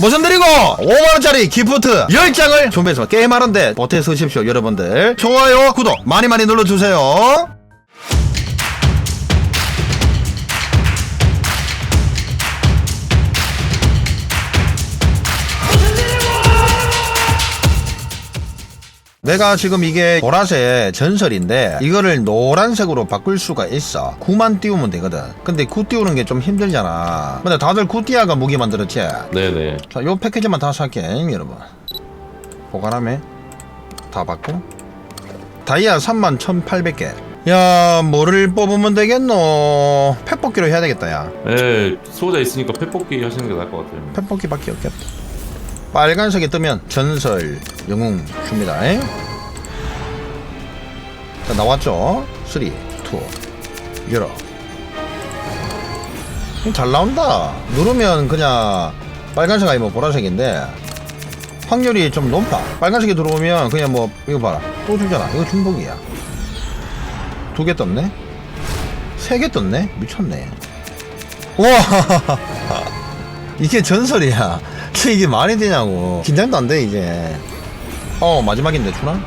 모션 드리고 5만원짜리 기프트 10장을 준비해서 게임하는데 보태 쓰십시오 여러분들. 좋아요 구독 많이 많이 눌러주세요 내가 지금 이게 보라색 전설인데 이거를 노란색으로 바꿀 수가 있어 9만 띄우면 되거든 근데 9 띄우는 게 좀 힘들잖아 근데 다들 9 띄아가 무기 만들었지 네네. 자, 요 패키지만 다 살게, 여러분. 보관함에 다 받고. 다이아 31,800개. 야, 뭐를 뽑으면 되겠노? 펫 뽑기로 해야 되겠다, 야. 네, 수호자 있으니까 펫 뽑기 하시는 게 나을 것 같아요. 펫 뽑기밖에 없겠다. 빨간색이 뜨면 전설 영웅 줍니다. 에? 자, 나왔죠? 3, 2, 열어. 음, 잘 나온다. 누르면 그냥 빨간색 아니면 보라색인데 확률이 좀 높아. 빨간색이 들어오면 그냥 뭐 이거 봐라. 또 주잖아. 이거 중복이야. 두 개 떴네. 세 개 떴네. 미쳤네. 우와. 이게 전설이야. 이게 말이 되냐고. 긴장도 안 돼 이제. 어 마지막인데 주나?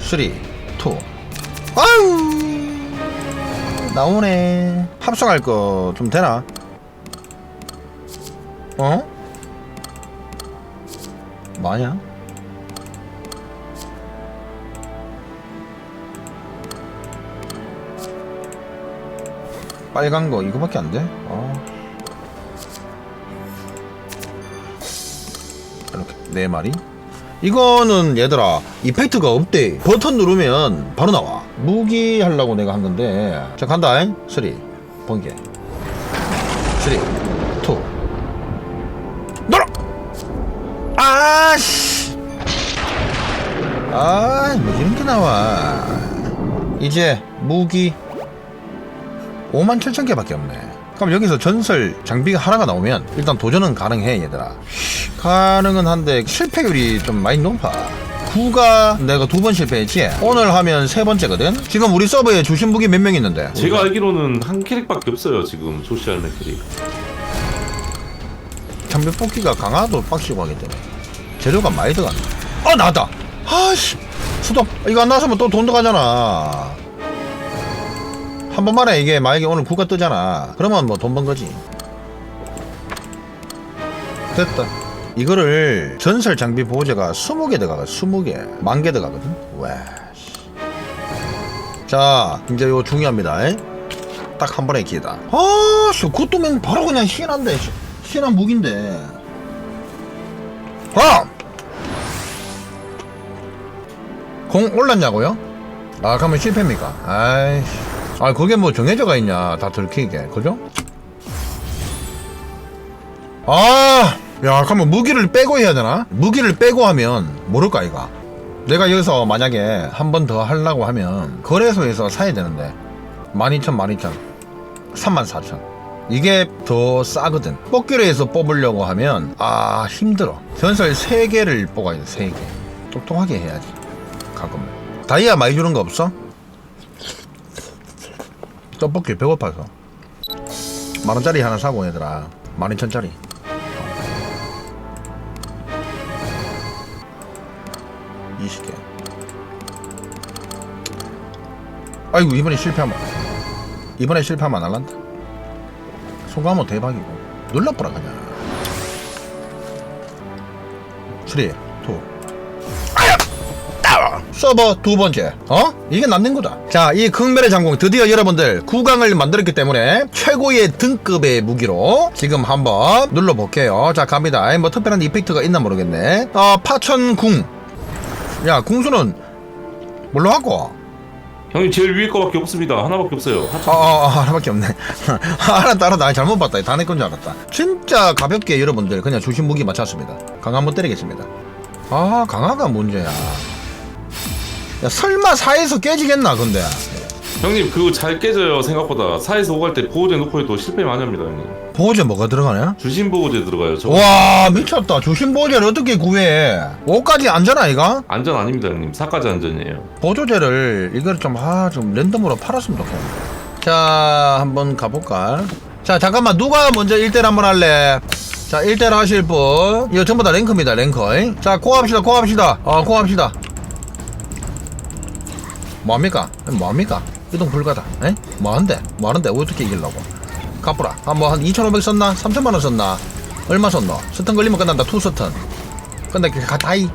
3, 2. 아유. 나오네. 합성할 거 좀 되나? 어? 뭐냐? 빨간 거 이거밖에 안 돼? 어. 네 마리. 이거는 얘들아 이펙트가 없대. 버튼 누르면 바로 나와. 무기 하려고 내가 한 건데. 자 간다. 3 번개. 3 2 놀아. 아씨. 아, 뭐 이런 게 나와. 이제 무기 5만 7천 개밖에 없네. 그럼 여기서 전설 장비가 하나가 나오면 일단 도전은 가능해 얘들아. 가능은 한데 실패율이 좀 많이 높아. 9가 내가 두 번 실패했지. 오늘 하면 세 번째거든. 지금 우리 서버에 주신 무기 몇 명 있는데? 제가 알기로는 한 캐릭밖에 없어요, 지금 소시알 메캐릭. 장비 뽑기가 강화도 빡시고 하기 때문에 재료가 많이 들어간다. 어 나왔다. 아씨 수도 이거 안 나왔으면 또 돈 들어가잖아. 한 번만에 이게 만약에 오늘 구가 뜨잖아. 그러면 뭐 돈 번 거지. 됐다. 이거를 전설 장비 보호제가 20개 들어가 20개 만 개 들어가거든. 와. 씨. 자 이제 이거 중요합니다. 딱 한 번의 기회다. 아, 씨, 그것도면 바로 그냥 희한한데. 씨. 희한한 무기인데. 그럼! 공 올랐냐고요? 아, 그러면 실패입니까? 아이씨. 아, 그게 뭐 정해져가 있냐. 다 들키게. 그죠? 아, 야, 그러면 무기를 빼고 해야 되나? 무기를 빼고 하면 모를까, 이가 내가 여기서 만약에 한 번 더 하려고 하면 거래소에서 사야 되는데 12,000, 12,000. 34,000. 이게 더 싸거든. 뽑기로 해서 뽑으려고 하면 아 힘들어. 전설 3개를 뽑아야 돼. 3개. 똑똑하게 해야지. 가끔은. 다이아 많이 주는 거 없어? 떡볶이 배고파서. 만원짜리 하나 사고 얘들아. 12,000짜리. 어. 20개. 아이고 이번에 실패하면 이번에 실패하면 안 할란다. 소감은 대박이고 눌러보라 그냥 3 2 아야! 따! 서버 두 번째 어? 이게 남는 거다 자 이 극멸의 장공 드디어 여러분들 9강을 만들었기 때문에 최고의 등급의 무기로 지금 한번 눌러볼게요 자 갑니다 뭐 특별한 이펙트가 있나 모르겠네 어 파천궁 야 궁수는 뭘로 하고 형님 제일 위에 거밖에 없습니다. 하나밖에 없어요. 아, 아, 아, 하나밖에 없네. 하나 따라 나 잘못 봤다. 다내 건 줄 알았다. 진짜 가볍게 여러분들 그냥 주신 무기 맞췄습니다. 강화 한번 때리겠습니다. 아, 강화가 문제야. 야, 설마 4에서 깨지겠나, 근데. 형님 그거 잘 깨져요 생각보다 4에서 5갈 때 보호제 놓고 해도 실패 많이 합니다 형님 보호제 뭐가 들어가냐? 주신 보호제 들어가요 저 와, 미쳤다. 주신 보호제를 어떻게 구해? 5까지 안전하, 이가? 안전 아닙니다 형님 4까지 안전이에요 보조제를 이걸 좀, 아, 좀 랜덤으로 팔았으면 좋겠네. 자, 한번 가볼까? 자, 잠깐만. 누가 먼저 1대1 한번 할래? 자 1대를 하실 분 이거 전부 다 랭크입니다 랭크 자 고 합시다 고 합시다 어 고 합시다 뭐합니까? 뭐합니까? 이동 불가다. 에? 뭐한데? 뭐하는데? 어떻게 이기려고? 가쁘라. 한뭐한 2,500 썼나? 3천만원 썼나? 얼마 썼노? 스턴 걸리면 끝난다. 투 스턴. 근데 그 가다이.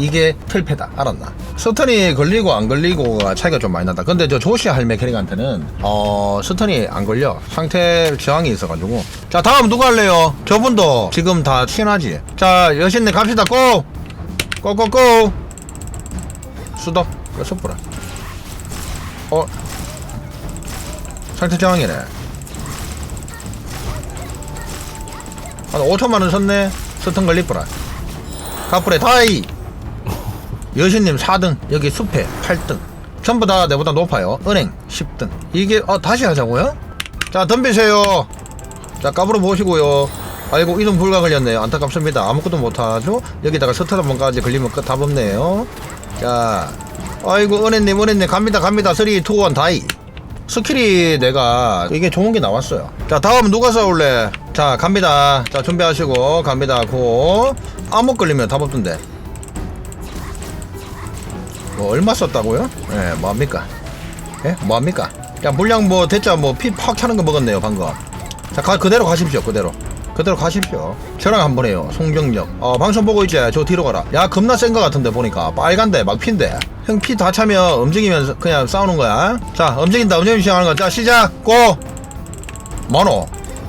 이게 틀패다. 알았나? 스턴이 걸리고 안 걸리고가 차이가 좀 많이 난다. 근데 저 조시 할매 캐릭한테는 어 스턴이 안 걸려. 상태 저항이 있어가지고. 자 다음 누가 할래요? 저분도 지금 다 친하지? 자 여신님 갑시다. 고! 고고고! 수도 그래서 보라 어? 상태 저항이네. 한 5천만원 썼네. 스턴 걸리쁘라. 가프레 다이! 여신님 4등 여기 숲에 8등. 전부 다 내보다 높아요. 은행 10등. 이게 어 다시 하자고요? 자 덤비세요. 자 까불어 보시고요. 아이고 이동 불가 걸렸네요. 안타깝습니다. 아무것도 못하죠? 여기다가 서터 한 번까지 걸리면 끝 답 없네요. 자 아이고 은혜님 은혜님 갑니다 갑니다. 3 2 1 다이. 스킬이 내가 이게 좋은 게 나왔어요. 자 다음 누가 싸울래? 자 갑니다. 자 준비하시고 갑니다. 고. 암흑 걸리면 답 없던데. 뭐 얼마 썼다고요? 예, 뭐합니까? 예? 뭐합니까? 야 물량 뭐 대짜 뭐피팍 차는 거 먹었네요 방금. 자 가, 그대로 가십시오 그대로. 그대로 가십시오. 저랑 한번 해요 송경력. 어 방송 보고 있지? 저 뒤로 가라. 야 겁나 센 거 같은데 보니까. 빨간데 막 핀데 형 피 다 차면 움직이면서 그냥 싸우는 거야. 자 움직인다. 움직임 시작하는 거야 자 시작. 고! 뭐노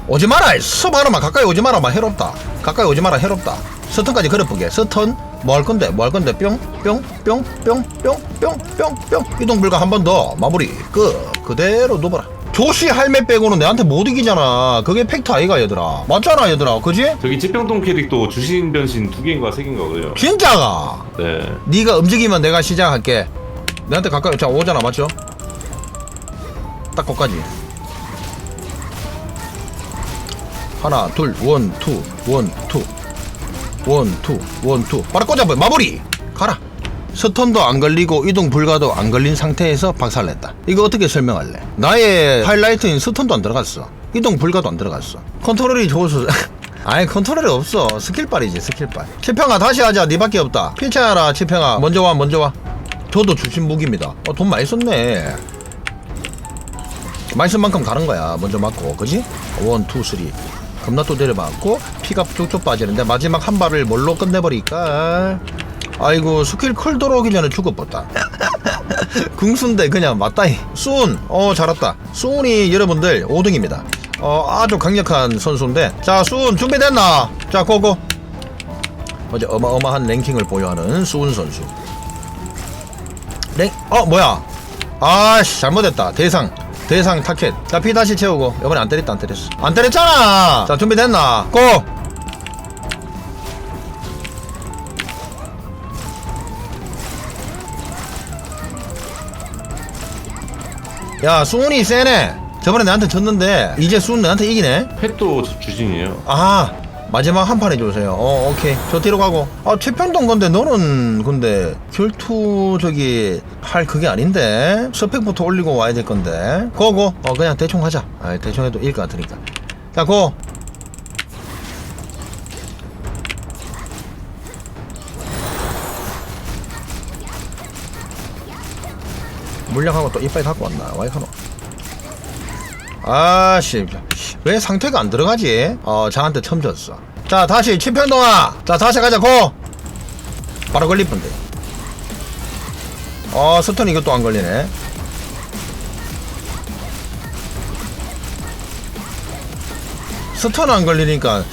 오지 마라 수 바로만 가까이 오지 마라 막 해롭다. 가까이 오지 마라 해롭다. 서턴까지 그려보게. 서턴. 뭐 할 건데? 뭐 할 건데? 뿅 뿅 뿅 뿅 뿅 뿅 뿅뿅. 이동 불가 한 번 더. 마무리. 끝. 그대로 누어라. 조시 할매 빼고는 내한테 못 이기잖아. 그게 팩트 아이가 얘들아. 맞잖아 얘들아. 그지? 저기 지평동 캐릭도 주신 변신 두 개인가 세 개인가 그래요. 진짜가? 네. 네가 움직이면 내가 시작할게. 내한테 가까이 자 오잖아. 맞죠? 딱 거기까지. 하나 둘원투원투원투원투. 바로 꽂아봐 마무리! 가라 스턴도 안 걸리고 이동 불가도 안 걸린 상태에서 박살냈다. 이거 어떻게 설명할래? 나의 하이라이트인 스턴도 안 들어갔어. 이동 불가도 안 들어갔어. 컨트롤이 좋아서 아니 컨트롤이 없어. 스킬빨이지 스킬빨. 치평아 다시 하자. 니밖에 없다. 필차하라 치평아. 먼저 와 먼저 와. 저도 주신 무기입니다. 어 돈 많이 썼네. 많이 쓴 만큼 가는 거야. 먼저 맞고. 그지? 원, 투, 쓰리. 겁나 또 내려맞고 피가 쭉쭉 빠지는데 마지막 한 발을 뭘로 끝내버릴까 아이고 스킬 컬 들어오기 전에 죽어버렸다 궁순데 그냥 맞다이 수은 어 잘했다 수은이 여러분들 5등입니다 어 아주 강력한 선수인데 자 수은 준비됐나 자 고고 어제 어마어마한 랭킹을 보유하는 수은 선수 랭, 어, 뭐야. 아씨, 잘못했다. 대상. 대상 타켓. 자, 피 다시 채우고. 이번에 안 때렸다, 안 때렸어. 안 때렸잖아! 자, 준비됐나? 고! 야, 수은이 세네. 저번에 나한테 졌는데, 이제 수은 나한테 이기네? 펫도 주- 주신이에요. 아 마지막 한 판 해주세요. 어 오케이. 저 뒤로 가고. 아 최평동 건데 너는 근데 결투 저기 할 그게 아닌데? 스펙부터 올리고 와야 될 건데. 고고. 어 그냥 대충 하자. 아 대충 해도 이길 것 같으니까. 자고 물량하고 또 이빨 갖고 왔나 와이카노 아씨 왜 상태가 안 들어가지? 어 저한테 처음 졌어. 자 다시 치편동아! 자 다시 가자 고! 바로 걸릴 뻔데. 어 스턴 이것도 안 걸리네. 스턴 안 걸리니까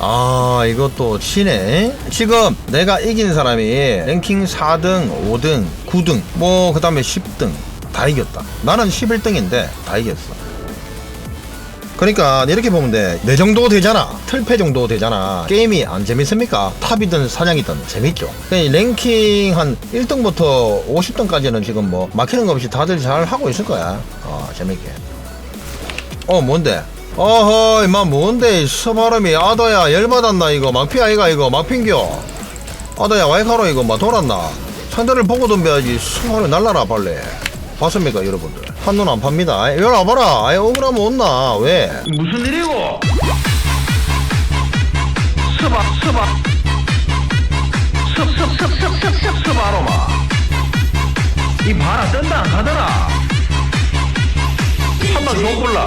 아 이것도 치네. 지금 내가 이긴 사람이 랭킹 4등 5등 9등 뭐 그 다음에 10등 다 이겼다 나는 11등인데 다 이겼어 그러니까 이렇게 보면 돼. 내 정도 되잖아. 틀패 정도 되잖아. 게임이 안 재밌습니까? 탑이든 사냥이든 재밌죠. 랭킹 한 1등부터 50등까지는 지금 뭐 막히는 거 없이 다들 잘 하고 있을 거야. 어, 재밌게. 어, 뭔데? 어허, 임마 뭔데? 서바람이 아더야 열받았나 이거 막피 아이가 이거 막핑겨. 아더야 와이카로 이거 막 돌았나? 상대를 보고 덤벼야지 수화를 날라라 빨리. 봤습니까 여러분들 한눈 안 팝니다. 아이 열어 봐라. 아예 억울하면 온나. 왜? 무슨 일이고? 스바 스바. 습습습습습습 스바로마. 이 바라 뜬다 가더라. 한번 더 골라